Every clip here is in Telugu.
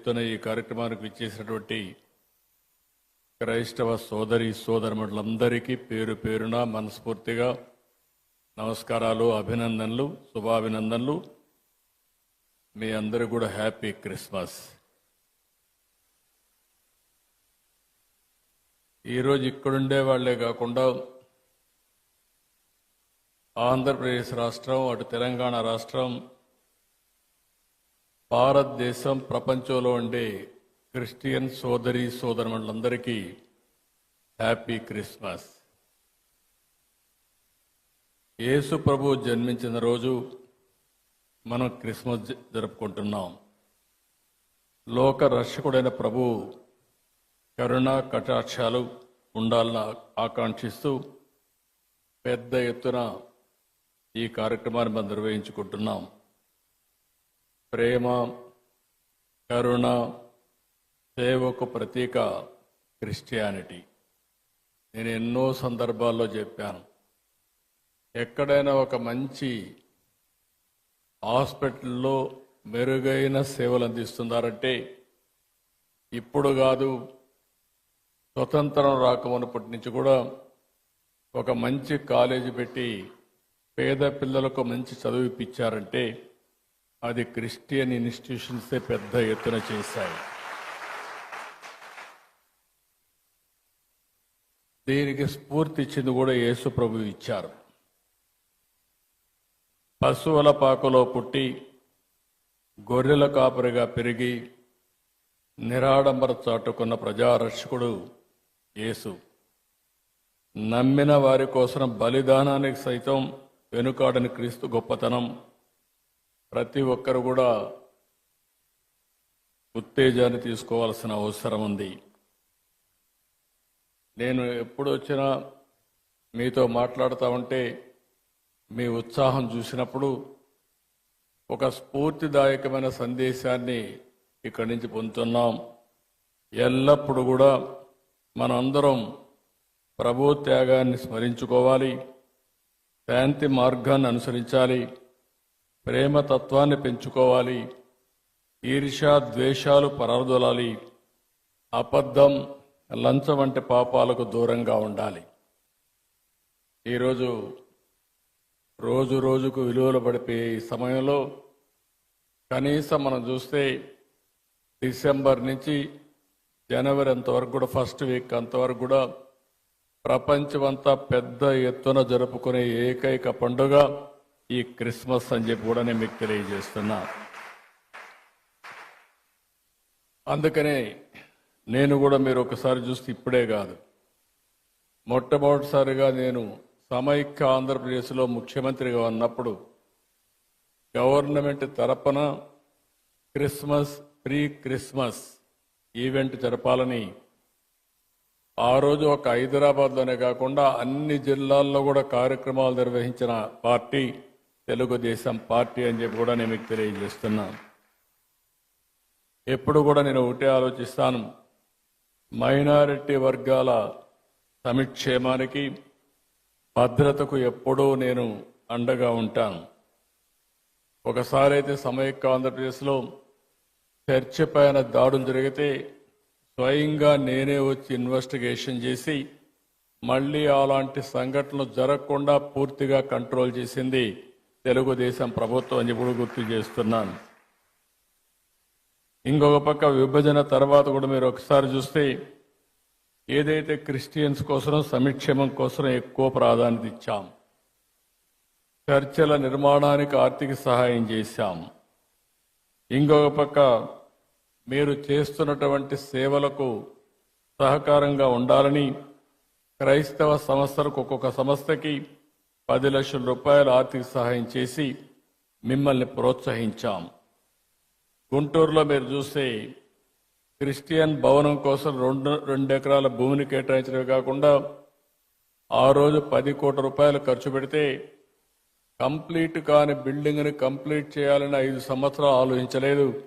ఎత్తున ఈ కార్యక్రమానికి విచ్చేసినటువంటి క్రైస్తవ సోదరి సోదరులందరికీ పేరు పేరున మనస్ఫూర్తిగా నమస్కారాలు అభినందనలు శుభాభినందనలు. మీ అందరూ కూడా హ్యాపీ క్రిస్మస్. ఈరోజు ఇక్కడుండే వాళ్ళే కాకుండా ఆంధ్రప్రదేశ్ రాష్ట్రం అటు తెలంగాణ రాష్ట్రం భారతదేశం ప్రపంచంలో ఉండే క్రిస్టియన్ సోదరి సోదరులందరికీ హ్యాపీ క్రిస్మస్. యేసు ప్రభు జన్మించిన రోజు మనం క్రిస్మస్ జరుపుకుంటున్నాం. లోక రక్షకుడైన ప్రభు కరుణ కటాక్షాలు ఉండాలని ఆకాంక్షిస్తూ పెద్ద ఎత్తున ఈ కార్యక్రమాన్ని మనం నిర్వహించుకుంటున్నాం. ప్రేమ కరుణ సేవకు ప్రతీక క్రిస్టియానిటీ. నేను ఎన్నో సందర్భాల్లో చెప్పాను ఎక్కడైనా ఒక మంచి హాస్పిటల్లో మెరుగైన సేవలు అందిస్తున్నారంటే ఇప్పుడు కాదు స్వతంత్రం రాకమునప్పటి నుంచి కూడా ఒక మంచి కాలేజీ పెట్టి పేద పిల్లలకు మంచి చదువు ఇప్పించారంటే అది క్రిస్టియన్ ఇన్స్టిట్యూషన్సే పెద్ద ఎత్తున చేశాయి. దీనికి స్ఫూర్తి ఇచ్చింది కూడా యేసు ప్రభు ఇచ్చారు. పశువుల పాకలో పుట్టి గొర్రెల కాపరిగా పెరిగి నిరాడంబర చాటుకున్న ప్రజారక్షకుడు యేసు. నమ్మిన వారి కోసం బలిదానానికి సైతం వెనుకాడని క్రీస్తు గొప్పతనం ప్రతి ఒక్కరు కూడా ఉత్తేజాన్ని తీసుకోవాల్సిన అవసరం ఉంది. నేను ఎప్పుడు వచ్చినా మీతో మాట్లాడుతూ ఉంటే మీ ఉత్సాహం చూసినప్పుడు ఒక స్ఫూర్తిదాయకమైన సందేశాన్ని ఇక్కడి నుంచి పొందుతున్నాం. ఎల్లప్పుడూ కూడా మనందరం ప్రభు త్యాగాన్ని స్మరించుకోవాలి. శాంతి మార్గాన్ని అనుసరించాలి. ప్రేమ తత్వాన్ని పెంచుకోవాలి. ఈర్ష ద్వేషాలు పరదొలాలి. అబద్ధం లంచం వంటి పాపాలకు దూరంగా ఉండాలి. ఈరోజు రోజు రోజుకు విలువలు పడిపోయే ఈ సమయంలో కనీసం మనం చూస్తే డిసెంబర్ నుంచి జనవరి అంతవరకు కూడా ఫస్ట్ వీక్ అంతవరకు కూడా ప్రపంచమంతా పెద్ద ఎత్తున జరుపుకునే ఏకైక పండుగ ఈ క్రిస్మస్ అని చెప్పి కూడా నేను మీకు తెలియజేస్తున్నా. అందుకనే నేను కూడా మీరు ఒకసారి చూస్తే ఇప్పుడే కాదు. మొట్టమొదటిసారిగా నేను సమైక్య ఆంధ్రప్రదేశ్లో ముఖ్యమంత్రిగా ఉన్నప్పుడు గవర్నమెంట్ తరపున క్రిస్మస్ ప్రీ క్రిస్మస్ ఈవెంట్ జరపాలని ఆ రోజు ఒక హైదరాబాద్లోనే కాకుండా అన్ని జిల్లాల్లో కూడా కార్యక్రమాలు నిర్వహించిన పార్టీ తెలుగుదేశం పార్టీ అని చెప్పి కూడా నేను మీకు తెలియజేస్తున్నాను ఎప్పుడు కూడా నేను ఒకటే ఆలోచిస్తాను. మైనారిటీ వర్గాల సమిక్షేమానికి భద్రతకు ఎప్పుడూ నేను అండగా ఉంటాను. ఒకసారి అయితే సమైక్య ఆంధ్రప్రదేశ్లో చర్చ పైన దాడులు జరిగితే స్వయంగా నేనే వచ్చి ఇన్వెస్టిగేషన్ చేసి మళ్ళీ అలాంటి సంఘటనలు జరగకుండా పూర్తిగా కంట్రోల్ చేసింది తెలుగుదేశం ప్రభుత్వం అని కూడా గుర్తు చేస్తున్నాను. ఇంకొక పక్క విభజన తర్వాత కూడా మీరు ఒకసారి చూస్తే ఏదైతే క్రిస్టియన్స్ కోసం సంక్షేమం కోసం ఎక్కువ ప్రాధాన్యత ఇచ్చాం. చర్చల నిర్మాణానికి ఆర్థిక సహాయం చేశాం. ఇంకొక పక్క మీరు చేస్తున్నటువంటి సేవలకు సహకారంగా ఉండాలని క్రైస్తవ సంస్థలకు ఒక్కొక్క సంస్థకి పది లక్షల రూపాయల ఆర్థిక సహాయం చేసి మిమ్మల్ని ప్రోత్సహించాం. గుంటూరులో మీరు చూస్తే క్రిస్టియన్ భవనం కోసం రెండు రెండు ఎకరాల భూమిని కేటాయించడమే కాకుండా ఆ రోజు పది కోట్ల రూపాయలు ఖర్చు పెడితే కంప్లీట్ కాని బిల్డింగ్ని కంప్లీట్ చేయాలని ఐదు సంవత్సరాలు ఆలోచించలేదు.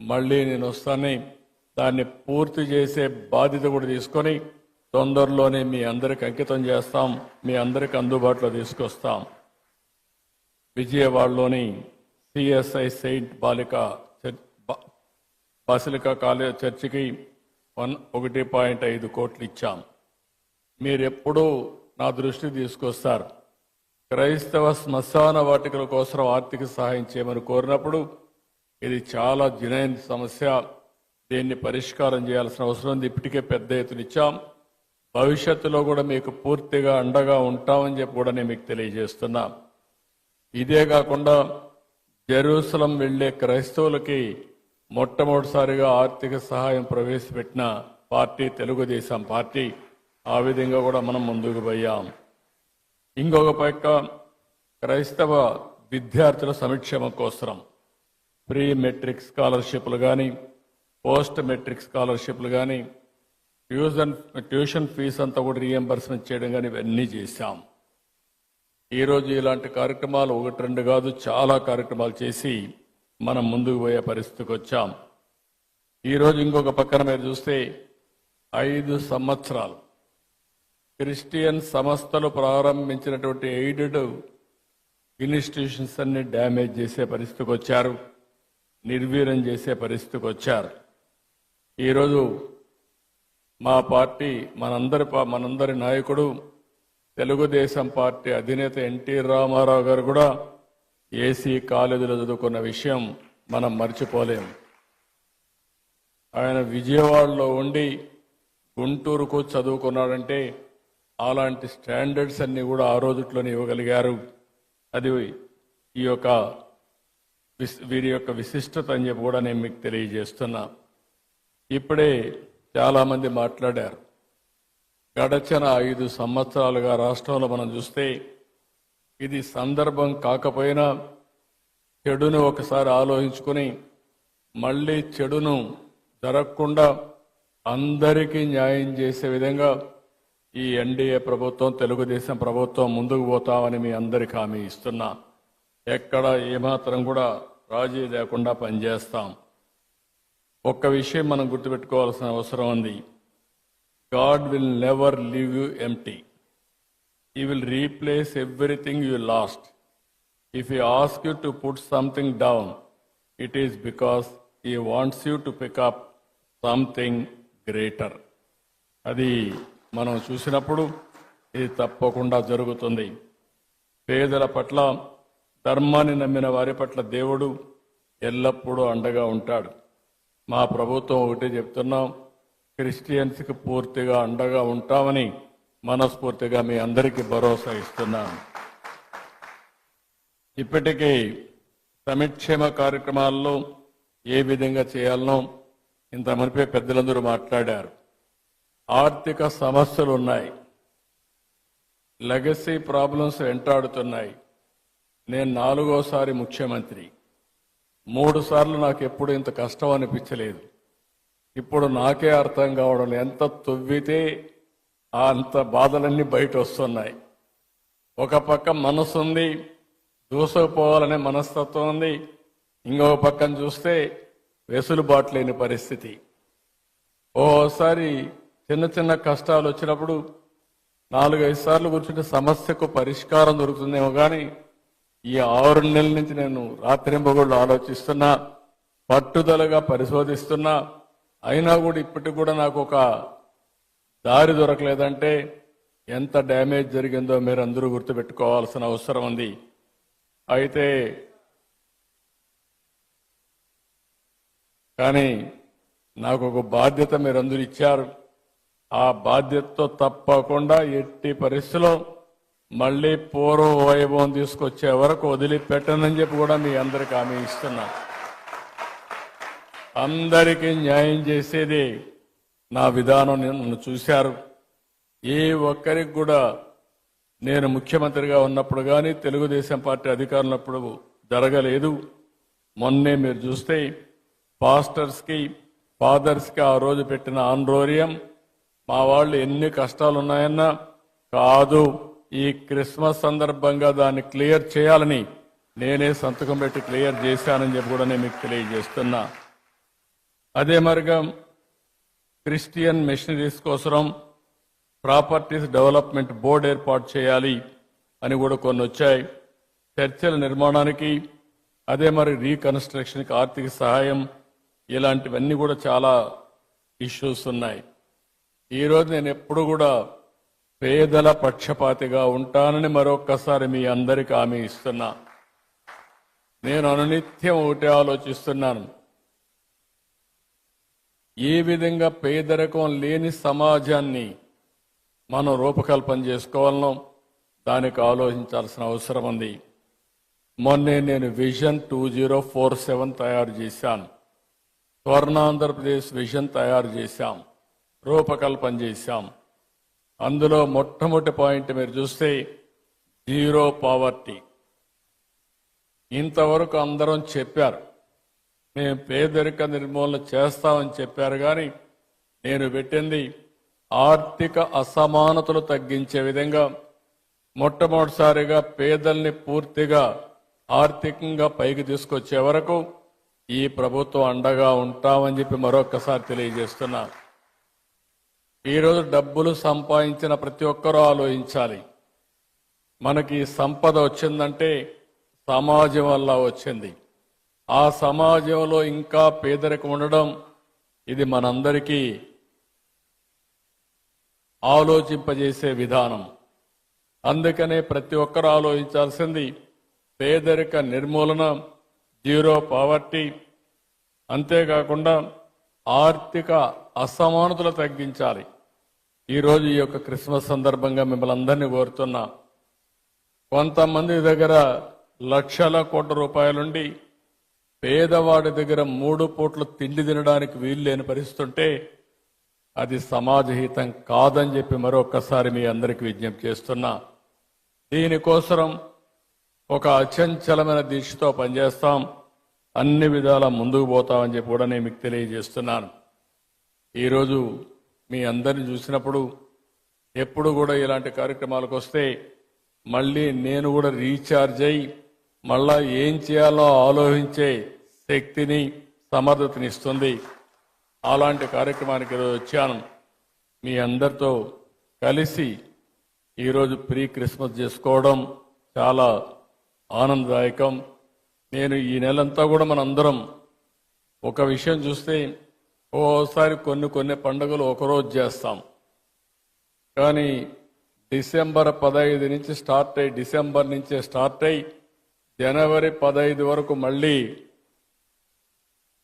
మళ్ళీ నేను వస్తానని దాన్ని పూర్తి చేసే బాధ్యత కూడా తీసుకొని తొందరలోనే మీ అందరికి అంకితం చేస్తాం మీ అందరికి అందుబాటులో తీసుకొస్తాం. విజయవాడలోని సిఎస్ఐ సెయింట్ బాలిక చర్చ్ బా- బసిలికా కాలేజ్ చర్చికి వన్ ఒకటి పాయింట్ ఐదు కోట్లు ఇచ్చాం. మీరు ఎప్పుడూ నా దృష్టి తీసుకొస్తారు. క్రైస్తవ శ్మశాన వాటికల కోసం ఆర్థిక సహాయం చేయమని కోరినప్పుడు ఇది చాలా జునైన్ సమస్య. దీన్ని పరిష్కారం చేయాల్సిన అవసరం ఉంది. ఇప్పటికే పెద్ద ఎత్తున ఇచ్చాం. భవిష్యత్తులో కూడా మీకు పూర్తిగా అండగా ఉంటామని చెప్పి కూడా నేను మీకు తెలియజేస్తున్నా. ఇదే కాకుండా జెరూసలం వెళ్ళే క్రైస్తవులకి మొట్టమొదటిసారిగా ఆర్థిక సహాయం ప్రవేశపెట్టిన పార్టీ తెలుగుదేశం పార్టీ. ఆ విధంగా కూడా మనం ముందుకు పోయాం. ఇంకొక పక్క క్రైస్తవ విద్యార్థుల సంక్షేమం కోసం ప్రీ మెట్రిక్ స్కాలర్షిప్లు కానీ పోస్ట్ మెట్రిక్ స్కాలర్షిప్లు కానీ ట్యూషన్ ట్యూషన్ ఫీజు అంతా కూడా రీఎంబర్స్మెంట్ చేయడం కానీ ఇవన్నీ చేశాం. ఈరోజు ఇలాంటి కార్యక్రమాలు ఒకటి రెండు కాదు చాలా కార్యక్రమాలు చేసి మనం ముందుకు పోయే పరిస్థితికి వచ్చాం. ఈరోజు ఇంకొక పక్కన మీరు చూస్తే ఐదు సంవత్సరాలు క్రిస్టియన్ సంస్థలు ప్రారంభించినటువంటి ఎయిడెడ్ ఇన్స్టిట్యూషన్స్ అన్ని డ్యామేజ్ చేసే పరిస్థితికి వచ్చారు నిర్వీర్యం చేసే పరిస్థితికి వచ్చారు. ఈరోజు మా పార్టీ మనందరి మనందరి నాయకుడు తెలుగుదేశం పార్టీ అధినేత ఎన్టీ రామారావు గారు కూడా ఏసీ కాలేజీలో చదువుకున్న విషయం మనం మర్చిపోలేం. ఆయన విజయవాడలో ఉండి గుంటూరుకు చదువుకున్నాడంటే అలాంటి స్టాండర్డ్స్ అన్నీ కూడా ఆ రోజుట్లోనే ఇవ్వగలిగారు. అది ఈ యొక్క వీరి యొక్క విశిష్టత అని చెప్పి కూడా నేను మీకు తెలియజేస్తున్నా. ఇప్పుడే చాలామంది మాట్లాడారు. గడచిన ఐదు సంవత్సరాలుగా రాష్ట్రంలో మనం చూస్తే ఇది సందర్భం కాకపోయినా చెడును ఒకసారి ఆలోచించుకుని మళ్ళీ చెడును జరగకుండా అందరికీ న్యాయం చేసే విధంగా ఈ ఎన్డీఏ ప్రభుత్వం తెలుగుదేశం ప్రభుత్వం ముందుకు పోతామని మీ అందరికి హామీ ఇస్తున్నా. ఎక్కడ ఏమాత్రం కూడా రాజీ లేకుండా పనిచేస్తాం. ఒక్క విషయం మనం గుర్తుపెట్టుకోవాల్సిన అవసరం ఉంది. God will never leave you empty he will replace everything you lost. If you ask you to put something down it is because he wants you to pick up something greater. అది మనం చూసినప్పుడు ఇది తప్పకుండా జరుగుతుంది. పేదల పట్ల ధర్మాన్ని నమ్మిన వారి పట్ల దేవుడు ఎల్లప్పుడూ అండగా ఉంటాడు. మా ప్రభుత్వం ఒకటే చెప్తున్నాం క్రిస్టియన్స్కి పూర్తిగా అండగా ఉంటామని మనస్ఫూర్తిగా మీ అందరికీ భరోసా ఇస్తున్నాను. ఇప్పటికీ సమిక్షేమ కార్యక్రమాల్లో ఏ విధంగా చేయాలనో ఇంత మునిపే పెద్దలందరూ మాట్లాడారు. ఆర్థిక సమస్యలు ఉన్నాయి. లెగసీ ప్రాబ్లమ్స్ వెంటాడుతున్నాయి. నేను నాలుగోసారి ముఖ్యమంత్రి. మూడు సార్లు నాకు ఎప్పుడు ఇంత కష్టం అనిపించలేదు ఇప్పుడు నాకే అర్థం కావడం ఎంత తొవ్వితే ఆ అంత బాధలన్నీ బయట వస్తున్నాయి ఒక పక్క మనసు ఉంది దూసుకుపోవాలనే మనస్తత్వం ఉంది. ఇంకొక పక్కన చూస్తే వెసులుబాటు లేని పరిస్థితి. ఓసారి చిన్న చిన్న కష్టాలు వచ్చినప్పుడు నాలుగైదు సార్లు కూర్చుంటే సమస్యకు పరిష్కారం దొరుకుతుందేమో కానీ ఈ ఆరు నెలల నుంచి నేను రాత్రింబగళ్ళు ఆలోచిస్తున్నా పట్టుదలగా పరిశోధిస్తున్నా. అయినా కూడా ఇప్పటికి కూడా నాకు ఒక దారి దొరకలేదంటే ఎంత డ్యామేజ్ జరిగిందో మీరు అందరూ గుర్తుపెట్టుకోవాల్సిన అవసరం ఉంది. అయితే కానీ నాకు ఒక బాధ్యత మీరందరూ ఇచ్చారు. ఆ బాధ్యతతో తప్పకుండా ఎట్టి పరిస్థితిలో మళ్ళీ పూర్వ వైభవం తీసుకొచ్చే వరకు వదిలిపెట్టనని చెప్పి కూడా మీ అందరికి హామీ ఇస్తున్నా. అందరికీ న్యాయం చేసేది నా విధానం నన్ను చూశారు. ఏ ఒక్కరికి కూడా నేను ముఖ్యమంత్రిగా ఉన్నప్పుడు కానీ తెలుగుదేశం పార్టీ అధికారులప్పుడు జరగలేదు. మొన్నే మీరు చూస్తే పాస్టర్స్కి ఫాదర్స్కి ఆ రోజు పెట్టిన ఆందోళన మా వాళ్ళు ఎన్ని కష్టాలు ఉన్నాయన్నా కాదు. ఈ క్రిస్మస్ సందర్భంగా దాన్ని క్లియర్ చేయాలని నేనే సంతకం పెట్టి క్లియర్ చేశానని చెప్పి కూడా నేను మీకు తెలియజేస్తున్నా. అదే మరిగా క్రిస్టియన్ మిషనరీస్ కోసం ప్రాపర్టీస్ డెవలప్మెంట్ బోర్డు ఏర్పాటు చేయాలి అని కూడా కొన్ని వచ్చాయి. చర్చల నిర్మాణానికి అదే మరి రీకన్స్ట్రక్షన్కి ఆర్థిక సహాయం ఇలాంటివన్నీ కూడా చాలా ఇష్యూస్ ఉన్నాయి. ఈరోజు నేను ఎప్పుడు కూడా పేదల పక్షపాతిగా ఉంటానని మరొక్కసారి మీ అందరికి హామీ ఇస్తున్నా. నేను అనునిత్యం ఒకటే ఆలోచిస్తున్నాను. ఏ విధంగా పేదరికం లేని సమాజాన్ని మనం రూపకల్పన చేసుకోవాలనో దానికి ఆలోచించాల్సిన అవసరం ఉంది. మొన్నే నేను vision two zero four seven తయారు చేశాను. స్వర్ణాంధ్రప్రదేశ్ విజన్ తయారు చేశాం. రూపకల్పన చేశాం. అందులో మొట్టమొదటి పాయింట్ మీరు చూస్తే జీరో పావర్టీ. ఇంతవరకు అందరం చెప్పారు. మేము పేదరిక నిర్మూలన చేస్తామని చెప్పారు కానీ నేను పెట్టింది ఆర్థిక అసమానతలు తగ్గించే విధంగా మొట్టమొదటిసారిగా పేదల్ని పూర్తిగా ఆర్థికంగా పైకి తీసుకొచ్చే వరకు ఈ ప్రభుత్వం అండగా ఉంటామని చెప్పి మరొక్కసారి తెలియజేస్తున్నా. ఈరోజు డబ్బులు సంపాదించిన ప్రతి ఒక్కరూ ఆలోచించాలి. మనకి సంపద వచ్చిందంటే సమాజం వల్ల వచ్చింది. ఆ సమాజంలో ఇంకా పేదరికం ఉండడం ఇది మనందరికీ ఆలోచింపజేసే విధానం. అందుకనే ప్రతి ఒక్కరు ఆలోచించాల్సింది పేదరిక నిర్మూలన జీరో పావర్టీ. అంతేకాకుండా ఆర్థిక అసమానతలు తగ్గించాలి. ఈరోజు ఈ యొక్క క్రిస్మస్ సందర్భంగా మిమ్మల్ని అందరినీ కోరుతున్నా. కొంతమంది దగ్గర లక్షల కోట్ల రూపాయలుండి పేదవాడి దగ్గర మూడు పూట్లు తిండి తినడానికి వీలు లేని పరిస్థితుంటే అది సమాజహితం కాదని చెప్పి మరొకసారి మీ అందరికి విజ్ఞప్తి చేస్తున్నా. దీనికోసం ఒక అచంచలమైన దీక్షతో పనిచేస్తాం. అన్ని విధాల ముందుకు పోతామని చెప్పి కూడా నేను మీకు తెలియజేస్తున్నాను. ఈరోజు మీ అందరిని చూసినప్పుడు ఎప్పుడు కూడా ఇలాంటి కార్యక్రమాలకు వస్తే మళ్ళీ నేను కూడా రీఛార్జ్ అయ్యి మళ్ళా ఏం చేయాలో ఆలోచించే శక్తిని సమర్థతని ఇస్తుంది. అలాంటి కార్యక్రమానికి ఈరోజు వచ్చాను. మీ అందరితో కలిసి ఈరోజు ప్రీ క్రిస్మస్ చేసుకోవడం చాలా ఆనందదాయకం. నేను ఈ నెలంతా కూడా మనందరం ఒక విషయం చూస్తే ఓసారి కొన్ని కొన్ని పండుగలు ఒకరోజు చేస్తాం. కానీ డిసెంబర్ పదహైదు నుంచి స్టార్ట్ అయ్యి డిసెంబర్ నుంచే స్టార్ట్ అయ్యి జనవరి పదహైదు వరకు మళ్ళీ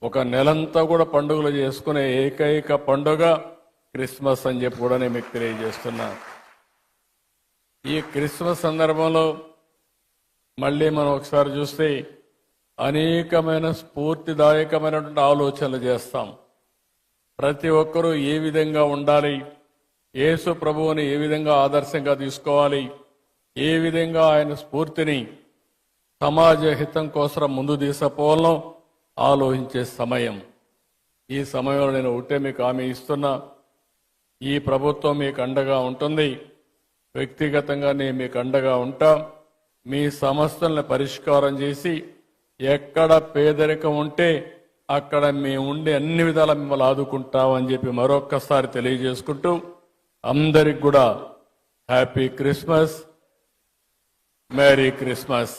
ఒక నెలంతా కూడా పండుగలు చేసుకునే ఏకైక పండుగ క్రిస్మస్ అని చెప్పి కూడా నేను మీకు తెలియజేస్తున్నా. ఈ క్రిస్మస్ సందర్భంలో మళ్ళీ మనం ఒకసారి చూస్తే అనేకమైన స్ఫూర్తిదాయకమైనటువంటి ఆలోచనలు చేస్తాం. ప్రతి ఒక్కరూ ఏ విధంగా ఉండాలి? యేసు ప్రభువుని ఏ విధంగా ఆదర్శంగా తీసుకోవాలి? ఏ విధంగా ఆయన స్ఫూర్తిని సమాజ హితం కోసం ముందు తీసుకుపోవాలో ఆలోచించే సమయం. ఈ సమయంలో నేను ఒకటే మీకు హామీ ఇస్తున్నా. ఈ ప్రభుత్వం మీకు అండగా ఉంటుంది. వ్యక్తిగతంగా నేను మీకు అండగా ఉంటా. మీ సమస్యలను పరిష్కారం చేసి ఎక్కడ పేదరికం ఉంటే అక్కడ మేము ఉండి అన్ని విధాల మిమ్మల్ని ఆదుకుంటామని చెప్పి మరొక్కసారి తెలియజేసుకుంటూ అందరికి కూడా హ్యాపీ క్రిస్మస్. Merry Christmas.